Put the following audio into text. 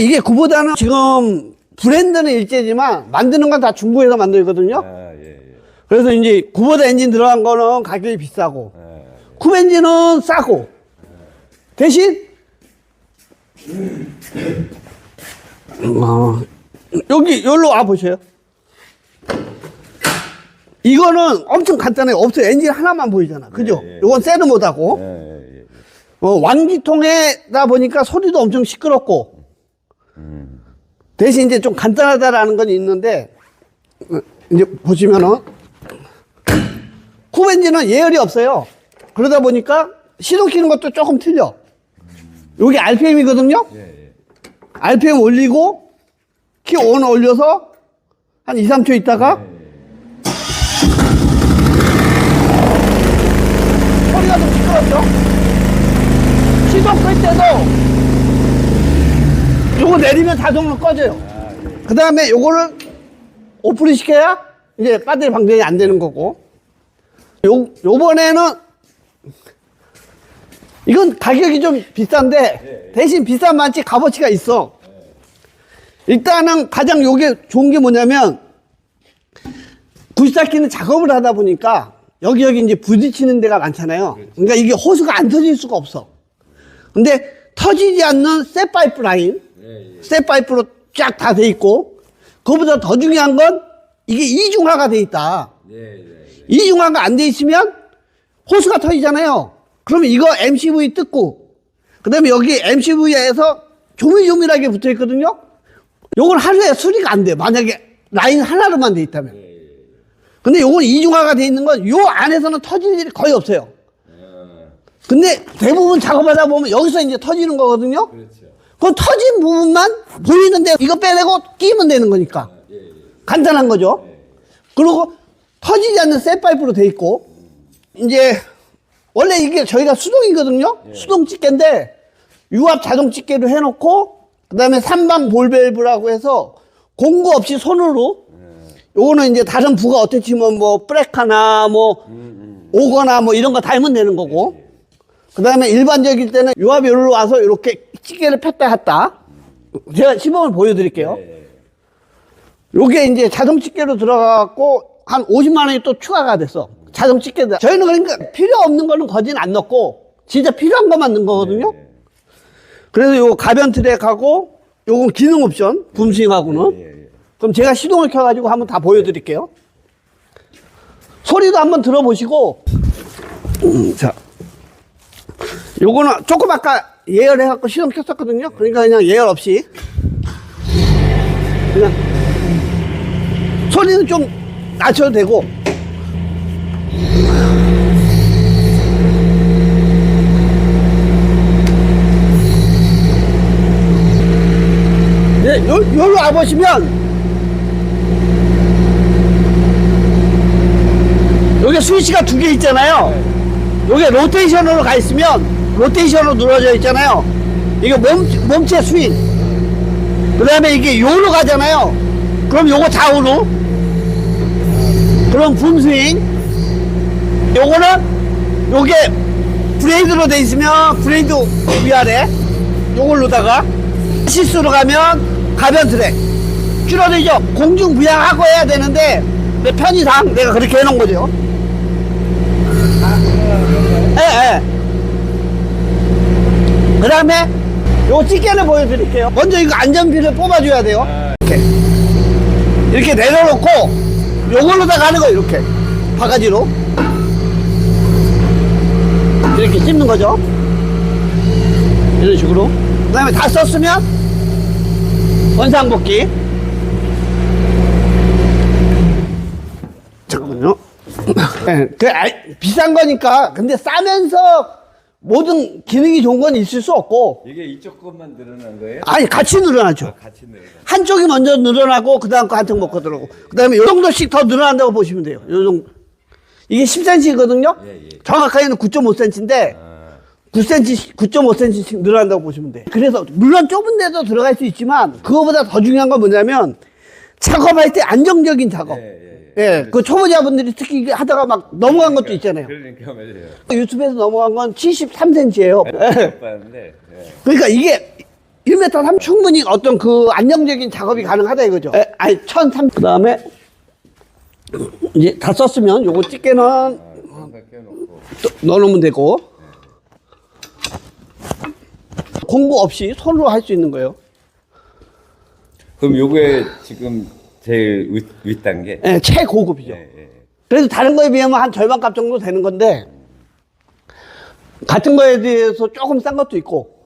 이게 구보다는 지금 브랜드는 일제지만 만드는 건 다 중국에서 만들거든요. 아, 예, 예. 그래서 이제 구보다 엔진 들어간 거는 가격이 비싸고 아, 쿱 엔진은 싸고 대신 어, 여기 여기로 와 보세요. 이거는 엄청 간단해요. 없어요. 엔진 하나만 보이잖아. 그죠? 예, 예. 이건 세드 못하고 예, 예, 예. 어, 완기통에다 보니까 소리도 엄청 시끄럽고 대신 이제 좀 간단하다라는 건 있는데 어, 이제 보시면은 쿱 엔진은 예열이 없어요. 그러다 보니까 시동 키는 것도 조금 틀려. 여기 RPM이거든요. 예, 예. RPM 올리고 키 온 올려서 한 2, 3초 있다가 소리가 좀 시끄럽죠? 시동 끌 때도 요거 내리면 자동으로 꺼져요. 그 다음에 요거를 오프를 시켜야 이제 배터리 방전이 안 되는 거고. 요, 요번에는 이건 가격이 좀 비싼데 대신 비싼 만치 값어치가 있어. 일단은 가장 요게 좋은 게 뭐냐면 94키는 작업을 하다 보니까 여기 여기 이제 부딪히는 데가 많잖아요. 그러니까 이게 호수가 안 터질 수가 없어. 근데 터지지 않는 셋 파이프 라인, 셋 파이프로 쫙 다 돼 있고 그거보다 더 중요한 건 이게 이중화가 돼 있다. 예, 예, 예. 이중화가 안 돼 있으면 호수가 터지잖아요. 그러면 이거 MCV 뜯고 그다음에 여기 MCV에서 조밀조밀하게 붙어 있거든요. 요건 하루에 수리가 안 돼. 만약에 라인 하나로만 돼 있다면. 근데 요건 이중화가 돼 있는 건 요 안에서는 터질 일이 거의 없어요. 근데 대부분 작업하다 보면 여기서 이제 터지는 거거든요. 그렇죠. 그 터진 부분만 보이는데 이거 빼내고 끼면 되는 거니까. 간단한 거죠. 그리고 터지지 않는 셋파이프로 돼 있고, 이제, 원래 이게 저희가 수동이거든요? 수동 집게인데, 유압 자동 집게로 해놓고, 그 다음에 3방 볼밸브라고 해서 공구 없이 손으로, 요거는 이제 다른 부가 어떻게 치면 뭐, 브레카나 뭐, 오거나 뭐 이런 거 달면 되는 거고, 그 다음에 일반적일 때는 유압이 여기로 와서 이렇게 찌개를 폈다 했다. 제가 시범을 보여드릴게요. 요게 이제 자동 집게로 들어가갖고 한 50만 원이 또 추가가 됐어. 자동 집게다. 저희는 그러니까 필요 없는 거는 거진 안 넣고 진짜 필요한 것만 넣은 거거든요. 그래서 요 가변 트랙하고 요건 기능 옵션 붐스윙하고는 예, 예. 그럼 제가 시동을 켜가지고 한번 다 보여드릴게요. 소리도 한번 들어보시고 음, 자 요거는 조금 아까 예열해 갖고 시동 켰었거든요. 그러니까 그냥 예열 없이 그냥 소리는 좀 낮춰도 되고 예, 요, 요로 와보시면 여기 스위치가 두 개 있잖아요. 여기 로테이션으로 가 있으면 로테이션으로 눌러져 있잖아요. 이게 몸, 몸체 스윙. 그 다음에 이게 요로 가잖아요. 그럼 요거 좌우로. 그럼 붐스윙. 요거는 요게 브레이드로 돼 있으면 브레이드 위아래. 요걸로다가 시스로 가면 가변 트랙. 줄어들죠? 공중 부양하고 해야 되는데 내 편의상 내가 그렇게 해놓은 거죠. 예, 예. 그 다음에 요 찌개를 보여드릴게요. 먼저 이거 안전비를 뽑아줘야 돼요. 이렇게. 이렇게 내려놓고 요걸로다 가는 거예요, 이렇게. 바가지로. 이렇게 찝는 거죠. 이런 식으로. 그 다음에 다 썼으면 원상복귀. 잠깐만요. 네, 그 비싼 거니까 근데 싸면서 모든 기능이 좋은 건 있을 수 없고 이게 이쪽 것만 늘어난 거예요? 아니 같이 늘어나죠. 같이 늘어난 한쪽이 먼저 늘어나고 그 다음 거 한쪽 먹고 들어오고 그 다음에 요 정도씩 더 늘어난다고 보시면 돼요. 요 정도. 이게 10cm거든요. 예, 예. 정확하게는 9.5cm인데 아, 9cm, 9.5cm씩 늘어난다고 보시면 돼. 그래서 물론 좁은 데도 들어갈 수 있지만 그거보다 더 중요한 건 뭐냐면 작업할 때 안정적인 작업. 예, 예, 예. 예, 그 초보자분들이 특히 이게 하다가 막 넘어간 것도 있잖아요. 그러니까 말이에요. 유튜브에서 넘어간 건 73cm예요. 못 봤는데. 예. 그러니까 이게 1m 3 충분히 어떤 그 안정적인 작업이 가능하다 이거죠. 에, 아니 1003. 그 다음에 이제 다 썼으면 요거 집게는 항상. 또 넣어놓으면 되고 공부 없이 손으로 할 수 있는 거예요. 그럼 요게 지금 제일 윗, 윗단계? 예, 최고급이죠. 예, 예. 그래서 다른 거에 비하면 한 절반 값 정도 되는 건데 같은 거에 대해서 조금 싼 것도 있고